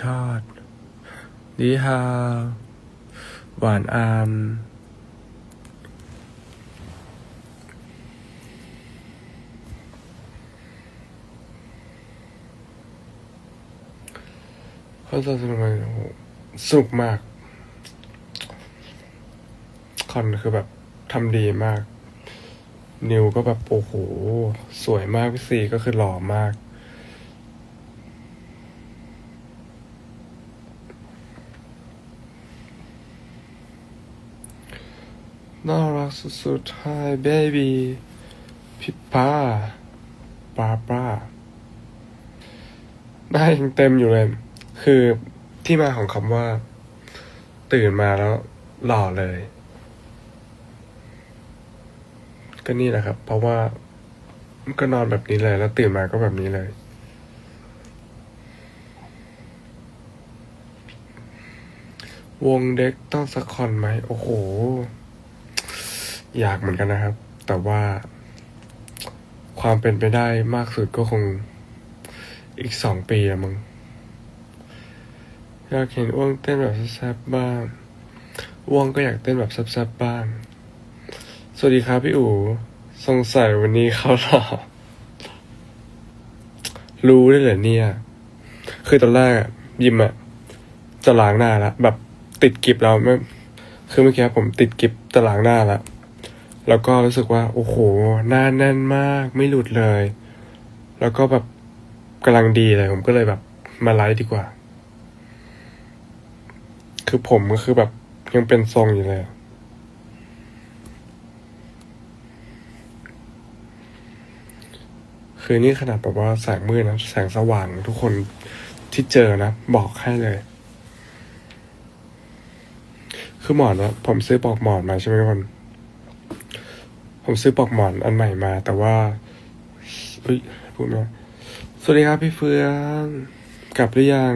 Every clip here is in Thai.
ชอดดีฮาหวานอามเขาจะสนุกไหมโอ้โหสนุกมาก คอนคือแบบทำดีมาก นิวก็แบบ โอ้โห สวยมากพี่ซีก็คือหล่อมาก น่ารักสุดๆ Hi baby พี่ป้าปาปาหน้ายังเต็มอยู่เลย คือที่มาของคำว่า ตื่นมาแล้วหล่อเลย ก็นี่แหละครับ เพราะว่าก็นอนแบบนี้เลย แล้วตื่นมาก็แบบนี้เลย วงเด็กต้องสักคอนไหม โอ้โห อยากเหมือนกันนะครับ แต่ว่าความเป็นไปได้มากสุดก็คงอีกสองปีอะมึงอยากเห็นอ้วงเต้นแบบแซบๆบ้างอ้วงก็อยากเต้นแบบแซบๆบ้าง สวัสดีครับพี่อู๋สงสัยวันนี้เขาหล่อรู้ได้เหรอเนี่ย คือตอนแรกอะยิมอะจะล้างหน้าแล้วแบบติดกิฟแล้วไม่คือเมื่อกี้ผมติดกิฟจะล้างหน้าแล้ว แล้วก็รู้สึกว่าโอ้โหหน้าแน่นมากไม่หลุดเลย แล้วก็แบบกำลังดีเลย ผมก็เลยแบบมาไลฟ์ดีกว่า คือผมก็คือแบบยังเป็นทรงอยู่เลยคือนี่ขนาดแบบว่าแสงมืดนะ แสงสว่างทุกคนที่เจอนะ บอกให้เลย คือหมอนนะผมซื้อปลอกหมอนมาใช่ไหมทุกคน ผมซื้อปลอกหมอนอันใหม่มา แต่ว่าอุ้ยพูดนะสวัสดีครับพี่เฟืองกลับหรือยัง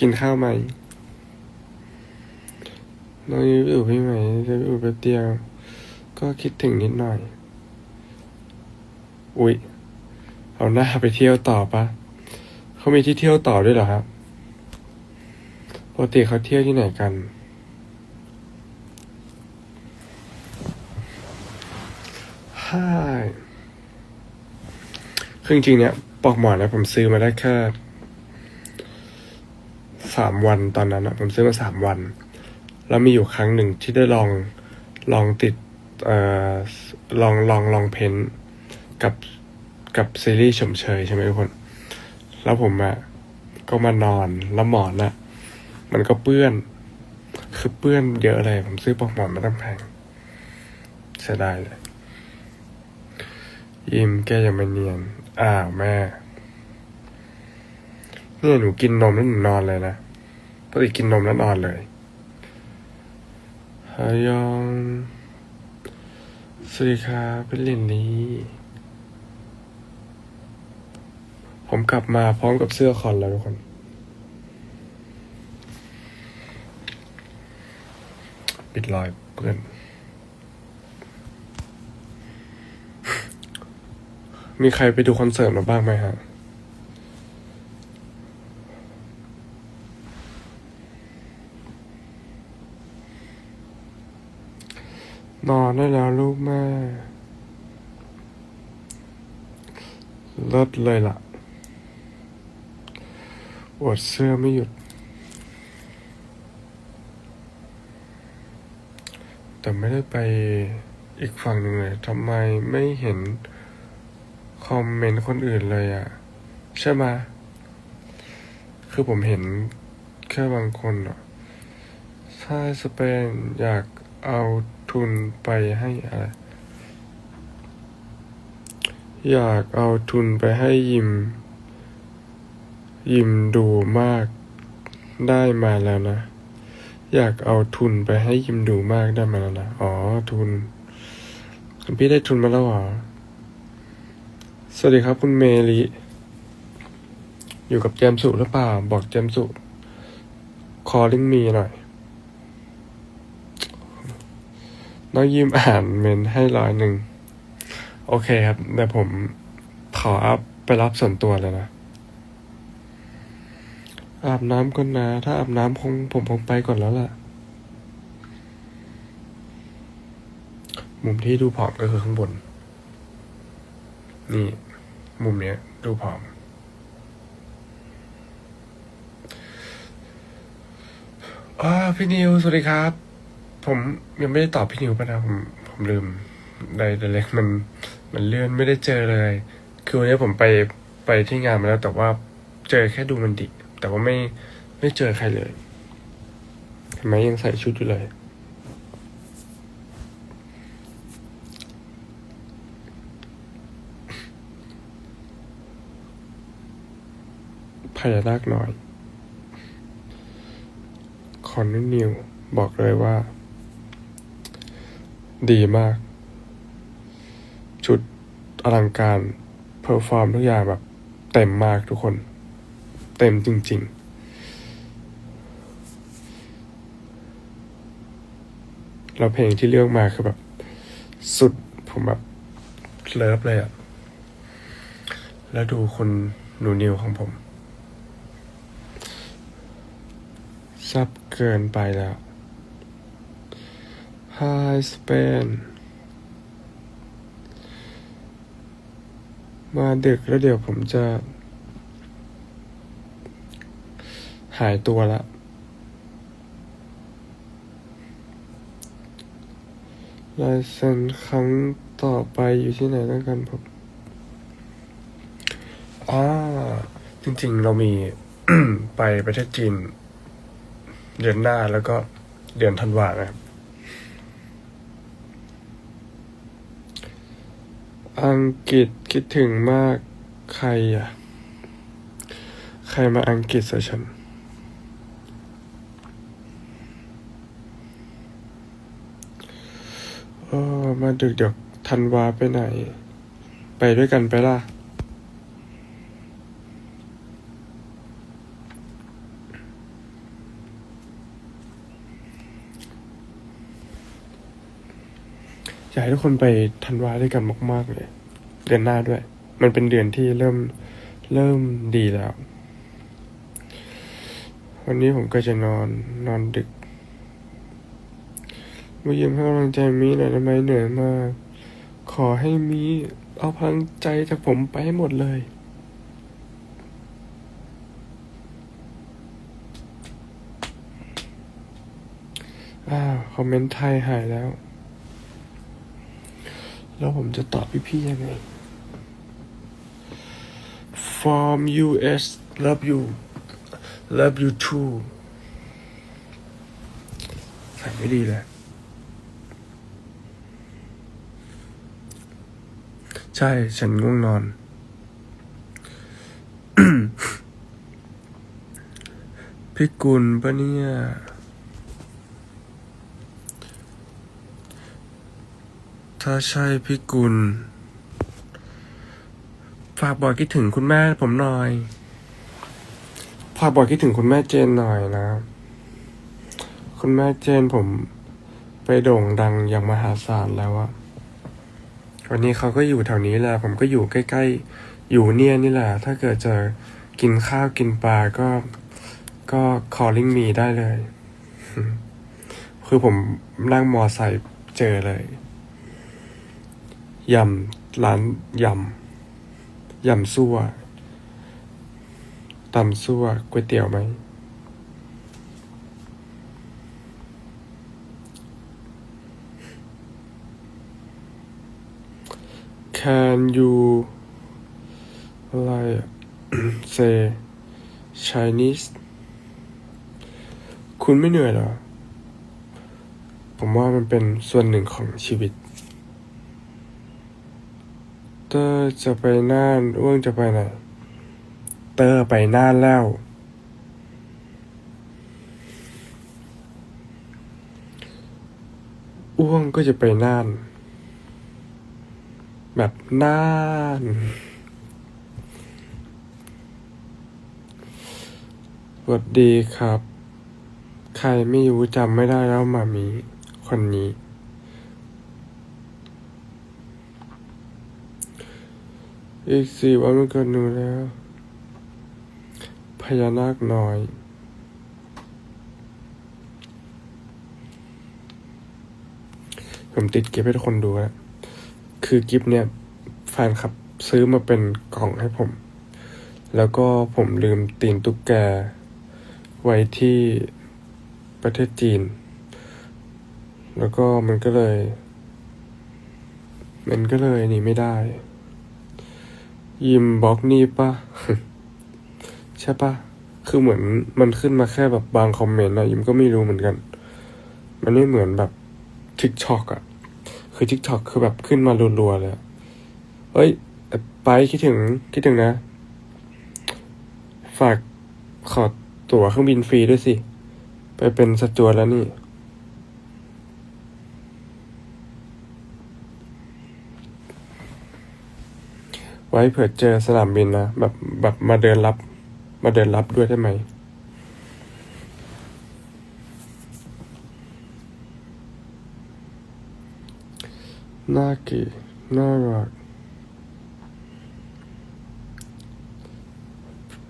กินข้าวไหมน้องยูอยู่พี่ไหมจะอยู่แป๊บเดียว ก็คิดถึงนิดหน่อย อุ๊ยเอาหน้าไปเที่ยวต่อปะเขามีที่เที่ยวต่อด้วยเหรอครับปกติเขาเที่ยวที่ไหนกัน ใช่ คือจริงๆเนี่ยปลอกหมอนนะผมซื้อมาได้แค่สามวันตอนนั้นอะผมซื้อมาสามวัน แล้วมีอยู่ครั้งหนึ่งที่ได้ลองลองติดเอ่อลองลองลองเพ้นท์กับกับซีรีส์ชมเชยใช่ไหมทุกคน แล้วผมอะก็มานอนแล้วหมอนอะมันก็เปื้อน คือเปื้อนเยอะเลย ผมซื้อปลอกหมอนมาตั้งแพงเสียดายเลย ยิ้มแกยังไม่เนียน อ้าวแม่เนี่ยหนูกินนมแล้วหนูนอนเลยนะปกติกินนมแล้วนอนเลยฮายอง สวัสดีครับเป็นลินนี้ ผมกลับมาพร้อมกับเสื้อคอนแล้วทุกคน ปิดรอยเพื่อน มีใครไปดูคอนเสิร์ตมาบ้างไหมฮะ นอนได้แล้วลูกแม่เลิศเลยล่ะ อวดเสื้อไม่หยุด แต่ไม่ได้ไปอีกฝั่งหนึ่งเลยทำไมไม่เห็น คอมเมนต์คนอื่นเลยอะใช่ไหมคือผมเห็นแค่บางคนอะถ้าสเปนอยากเอาทุนไปให้อะไร อยากเอาทุนไปให้ยิม ยิมดูมากได้มาแล้วนะ อยากเอาทุนไปให้ยิมดูมากได้มาแล้วนะ อ๋อทุน พี่ได้ทุนมาแล้วเหรอ สวัสดีครับคุณเมลิอยู่กับเจมสุหรือเปล่า บอกเจมสุ calling me หน่อย น้องยิมอ่านเมนให้ร้อยหนึ่ง โอเคครับแต่ผมขออัพไปรับส่วนตัวเลยนะ อาบน้ำก่อนนะ ถ้าอาบน้ำคงผมคงไปก่อนแล้วล่ะ มุมที่ดูผอมก็คือข้างบน นี่ มุมเนี้ยดูผอมอ่าพี่นิว สวัสดีครับ ผมยังไม่ได้ตอบพี่นิวป่ะนะผม ผมลืมไดเล็กมัน มันเลื่อนไม่ได้เจอเลย คือวันนี้ผมไปไปที่งานมาแล้ว แต่ว่าเจอแค่ดูมันดิ แต่ว่าไม่ไม่เจอใครเลยทำไมยังใส่ชุดอยู่เลย พญานาคน้อย คอนนิวบอกเลยว่า ดีมาก ชุดอลังการเพอร์ฟอร์มทุกอย่างแบบ เต็มมากทุกคน เต็มจริง ๆแล้วเพลงที่เลือกมาคือแบบ สุดผมแบบเลิฟเลยอะแล้วดูคนหนูนิวของผม ซับเกินไปแล้ว Hi Spain มาดึกแล้วเดี๋ยวผมจะ หายตัวละ ลายเซ็นครั้งต่อไปอยู่ที่ไหนแล้วกันผมอ่าจริงๆเรามีไปประเทศจีน เดือนหน้าแล้วก็เดือนธันวานะครับอังกฤษคิดถึงมากใครอะ ใครมาอังกฤษอะฉันเออมาดึกเดี๋ยวธันวาไปไหน ไปด้วยกันไปล่ะ อยากให้ทุกคนไปธันวาด้วยกันมาก ๆ เลย เดือนหน้าด้วย มันเป็นเดือนที่เริ่มเริ่มดีแล้ว วันนี้ผมก็จะนอนนอนดึกมาเยี่ยมให้กำลังใจมีหน่อยได้ไหมเหนื่อยมาก ขอให้มีเอาพลังใจจากผมไปให้หมดเลยอ้าวคอมเมนต์ไทยหายแล้ว แล้วผมจะตอบพี่ๆยังไง From US love you love you too ใส่ไม่ดีเลย ใช่ ฉันง่วงนอน พี่กุลปะเนี่ย ถ้าใช่พี่กุล ฝากบอกคิดถึงคุณแม่ผมหน่อย ฝากบอกคิดถึงคุณแม่เจนหน่อยนะ คุณแม่เจนผมไปโด่งดังอย่างมหาศาลแล้วอะวันนี้เขาก็อยู่แถวนี้แหละ ผมก็อยู่ใกล้ๆ อยู่เนี่ยนี่แหละ ถ้าเกิดจะกินข้าวกินปลาก็ก็ calling me ได้เลย คือผมนั่งมอไซค์เจอเลย ยำร้านยำยำซั่วตำซั่วก๋วยเตี๋ยวไหม Can you อะไร say Chinese คุณไม่เหนื่อยเหรอ ผมว่ามันเป็นส่วนหนึ่งของชีวิต อร์จะไปน่านอ้วงจะไปไหน เตอร์ไปน่านแล้ว อ้วงก็จะไปน่าน แบบน่านสวัสดีครับ ใครไม่รู้จำไม่ได้แล้วมามีคนนี้ อีกสี่วันมันเกิดหนูแล้ว พญานาคน้อย ผมติดเก็บให้ทุกคนดูนะคือกิฟเนี่ย แฟนคลับซื้อมาเป็นกล่องให้ผม แล้วก็ผมลืมตีนตุ๊กแก ไว้ที่ประเทศจีน แล้วก็มันก็เลย มันก็เลยหนีไม่ได้ ยิมบล็อกนี่ปะใช่ปะคือเหมือนมันขึ้นมาแค่แบบบางคอมเมนต์นะยิมก็ไม่รู้เหมือนกัน มันไม่เหมือนแบบทิกช็อกอะคือทิกช็อกคือแบบขึ้นมารัวๆเลยเฮ้ยไปคิดถึงคิดถึงนะ ฝากขอตั๋วเครื่องบินฟรีด้วยสิ ไปเป็นสจวตแล้วนี่ ไว้เผื่อเจอสนามบินนะแบบแบบมาเดินรับ มาเดินรับด้วยได้ไหมน่าเก๋น่ารัก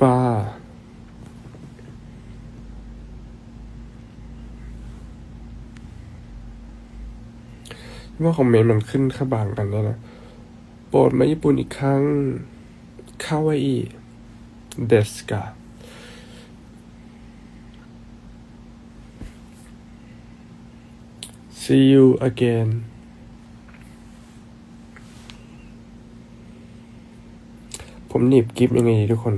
ป้าว่าคอมเมนต์มันขึ้นแค่บางอันเนี่ยนะ โปรดมาญี่ปุ่นอีกครั้งคาวาอิเดสกา see you again ผมหนีบกิฟยังไงดีทุกคน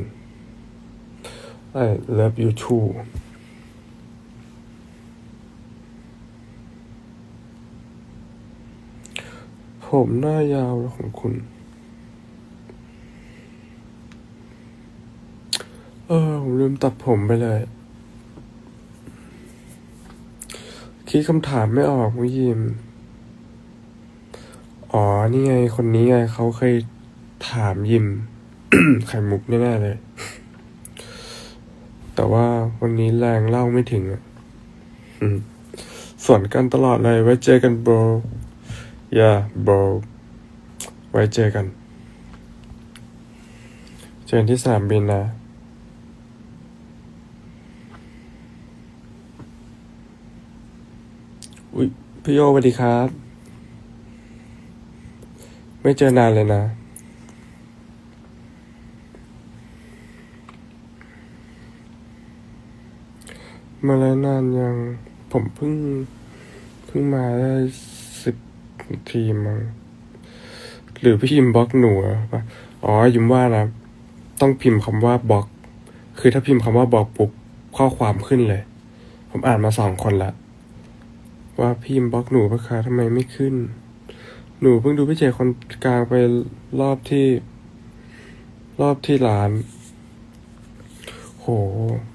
I love you too ผมหน้ายาวของคุณ เออผมลืมตัดผมไปเลย คิดคำถามไม่ออกมุยิม อ๋อ นี่ไง คนนี้ไง เขาเคยถามยิม ไข่มุกแน่ๆเลย แต่ว่าวันนี้แรงเล่าไม่ถึงอะอืมสวนกันตลอดเลย ไว้เจอกันโบร yeah bro ไว้เจอกัน เจอกันที่สนามบินนะอุ๊ยพี่โยสวัสดีครับ ไม่เจอนานเลยนะมาแล้วนานยัง ผมเพิ่ง เพิ่งมาได้ ทีมหรือพี่พิมพ์บล็อกหนูอ๋อยิมว่านะ ต้องพิมพ์คำว่าบล็อก คือถ้าพิมพ์คำว่าบล็อกปุ๊บข้อความขึ้นเลย ผมอ่านมาสองคนละว่าพิมพ์บล็อกหนูปะคะทำไมไม่ขึ้น หนูเพิ่งดูพี่เจคนกลางไปรอบที่ รอบที่ร้าน โห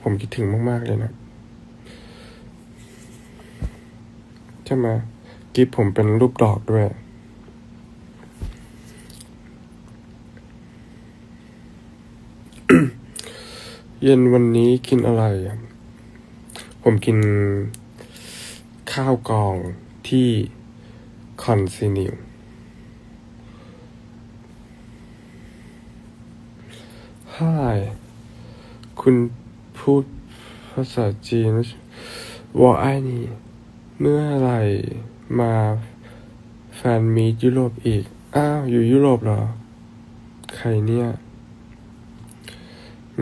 ผมคิดถึงมาก ๆ เลยนะใช่ไหม กิฟผมเป็นรูปดอกด้วย เย็นวันนี้กินอะไร ผมกินข้าวกองที่คอนซินิว Hi คุณพูดภาษาจีนว่าไอ้นี่เมื่อไหร่ มาแฟนมีตยุโรปอีก อ้าว อยู่ยุโรปเหรอ ใครเนี่ย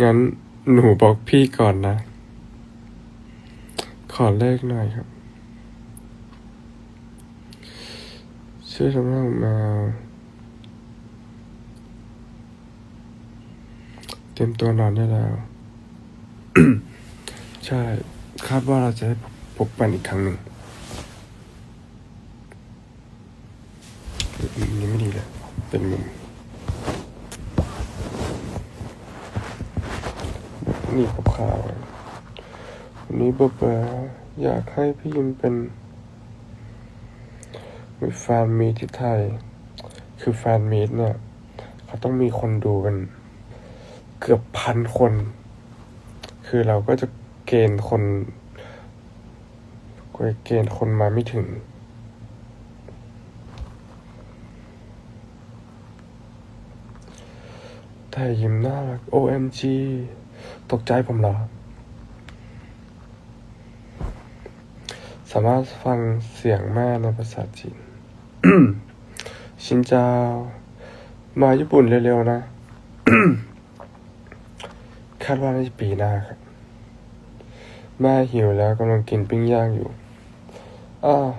งั้นหนูบอกพี่ก่อนนะ ขอเลขหน่อยครับ ชื่อทำให้ผมมาเตรียมตัวนอนได้แล้ว ใช่ คาดว่าเราจะได้พบกันอีกครั้งหนึ่งมุมนี้ไม่ดี เป็นมุม นี่ขาวๆวันนี้บ๊อบอยากให้พี่ยิมเป็นมีแฟนมีที่ไทย คือแฟนมีตเนี่ย เขาต้องมีคนดูกัน เกือบพันคน คือเราก็จะเกณฑ์คนเกณฑ์คนมาไม่ถึง แต่ยิ้มน่ารัก OMG ตกใจผมเหรอ สามารถฟังเสียงแม่ในภาษาจีน ชินเจ้ามาญี่ปุ่นเร็วๆนะ คาดว่าน่าจะปีหน้าครับ แม่หิวแล้วกำลังกินปิ้งย่างอยู่ อ้าว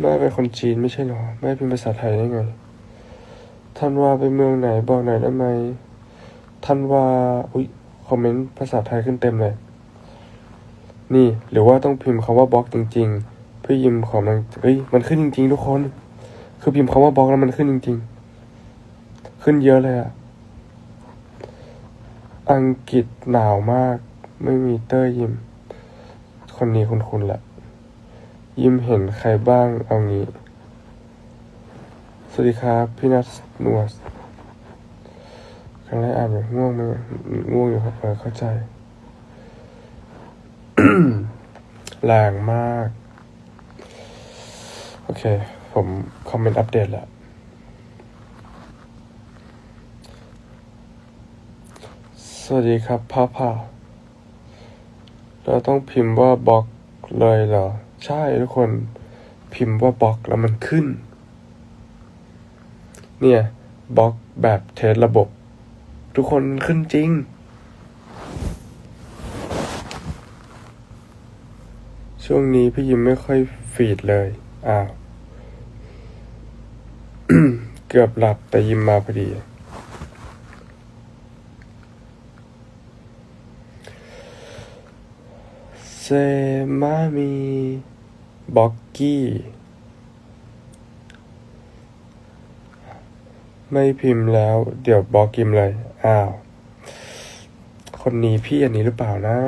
แม่เป็นคนจีนไม่ใช่หรอ แม่เป็นภาษาไทยได้ไง ท่านว่าไปเมืองไหนบอกหน่อยได้ไหมท่านว่าอุ๊ยคอมเมนต์ภาษาไทยขึ้นเต็มเลย นี่ หรือว่าต้องพิมพ์คำว่าบล็อกจริง ๆ เพื่อยิมของมันเฮ้ย มันขึ้นจริง ๆ ทุกคน คือพิมพ์คำว่าบล็อกแล้วมันขึ้นจริง ๆ ขึ้นเยอะเลยอะอังกฤษหนาวมาก ไม่มีเตอร์ยิม คนนี้คุณคุณแหละ ยิมเห็นใครบ้างเอางี้ สวัสดีครับพี่นัทนวสครั้งแรกอ่านอยู่ง่วงไหมง่วงอยู่ครับเออเข้าใจแรงมาก โอเค ผมคอมเมนต์อัปเดตแล้วสวัสดีครับพ่อพ่อเราต้องพิมพ์ว่าบล็อกเลยเหรอ ใช่ทุกคนพิมพ์ว่าบล็อกแล้วมันขึ้น เนี่ยบล็อกแบบเทสระบบ ทุกคนขึ้นจริง ช่วงนี้พี่ยิมไม่ค่อยฟีดเลย อ้าว เกือบหลับแต่ยิมมาพอดี เซมามีบ็อกกี้ ไม่พิมพ์แล้ว เดี๋ยวบล็อกกิมเลย อ้าว คนนี้พี่อันนี้หรือเปล่านะ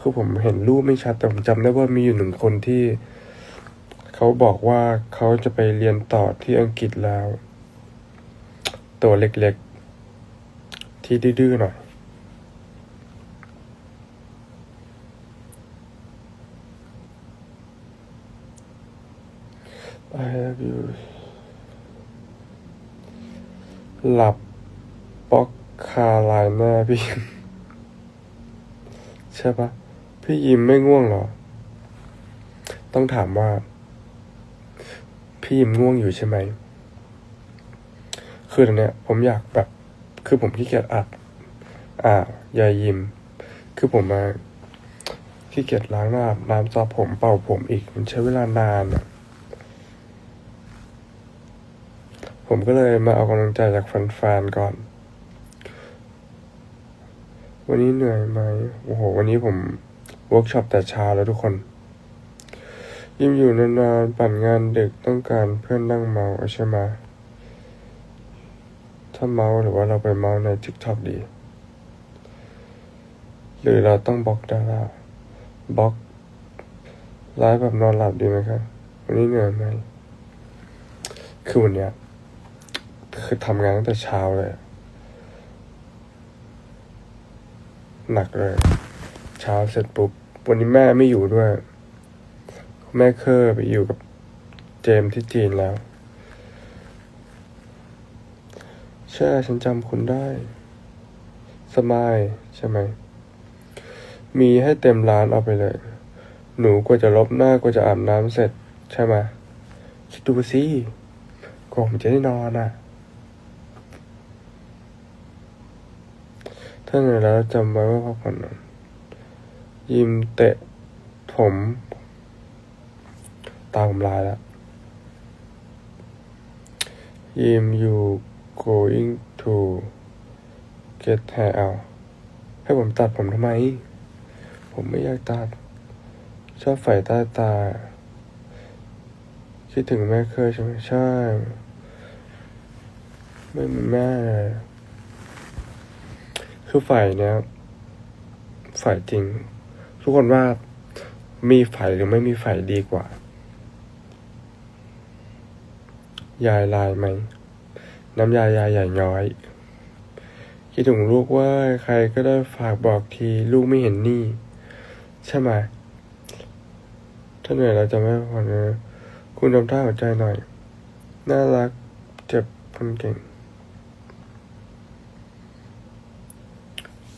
คือผมเห็นรูปไม่ชัดแต่ผมจำได้ว่ามีอยู่หนึ่งคนที่ เขาบอกว่าเขาจะไปเรียนต่อที่อังกฤษแล้ว ตัวเล็กๆ ที่ดื้อๆหน่อย I love you หลับป๊อกคาไลน์หน้าพี่ยิมใช่ปะพี่ยิมไม่ง่วงเหรอ ต้องถามว่า พี่ยิมง่วงอยู่ใช่ไหม คือตอนเนี้ย ผมอยากแบบ คือผมขี้เกียจอัด อ่าอย่ายิม คือผมมาขี้เกียจล้างหน้าน้ำสระผมเป่าผมอีก มันใช้เวลานานอะ ผมก็เลยมาเอากำลังใจจากแฟนๆก่อน วันนี้เหนื่อยไหมโอ้โห วันนี้ผมเวิร์กช็อปแต่เช้าแล้วทุกคน ยิ่งอยู่นานๆปั่นงานดึกต้องการเพื่อนนั่งเมาใช่ไหมถ้าเมาหรือว่าเราไปเมาใน TikTok ดี หรือเราต้องบล็อกดาราบล็อกไลฟ์แบบนอนหลับดีไหมครับวันนี้เหนื่อยไหมคือวันเนี้ย คือทำงานตั้งแต่เช้าเลย หนักเลย เช้าเสร็จปุ๊บ วันนี้แม่ไม่อยู่ด้วย แม่เคอร์ไปอยู่กับเจมที่จีนแล้วใช่ฉันจำคุณได้ สมายใช่ไหม มีให้เต็มร้านเอาไปเลย หนูกว่าจะลบหน้ากว่าจะอาบน้ำเสร็จ ใช่ไหมคิดดูสิกว่าผมจะได้นอนอะ ถ้าเหนื่อยแล้วจำไว้ว่าพักผ่อนนอนยิมเตะผม ตาผมลายแล้วยิม you going to get hair out ให้ผมตัดผมทำไม ผมไม่อยากตัด ชอบใส่ใต้ตา คิดถึงแม่เคยใช่ไหมใช่ ไม่เหมือนแม่ คือฝ่ายเนี้ยฝ่ายจริง ทุกคนว่ามีฝ่ายหรือไม่มีฝ่ายดีกว่า ยายลายไหม น้ำยายายใหญ่ย้อย คิดถึงลูกว่าใครก็ได้ฝากบอกทีลูกไม่เห็นนี่ ใช่ไหมถ้าเหนื่อยเราจะไม่ผ่อนนะคุณทำท่าหัวใจหน่อย น่ารักเจ็บคนเก่ง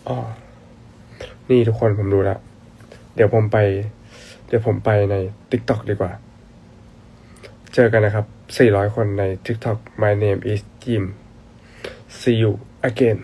อ๋อนี่ทุกคนผมดูแล้ว เดี๋ยวผมไป เดี๋ยวผมไปใน TikTok ดีกว่า เจอกันนะครับ 400 คนใน TikTok My name is Jim see you again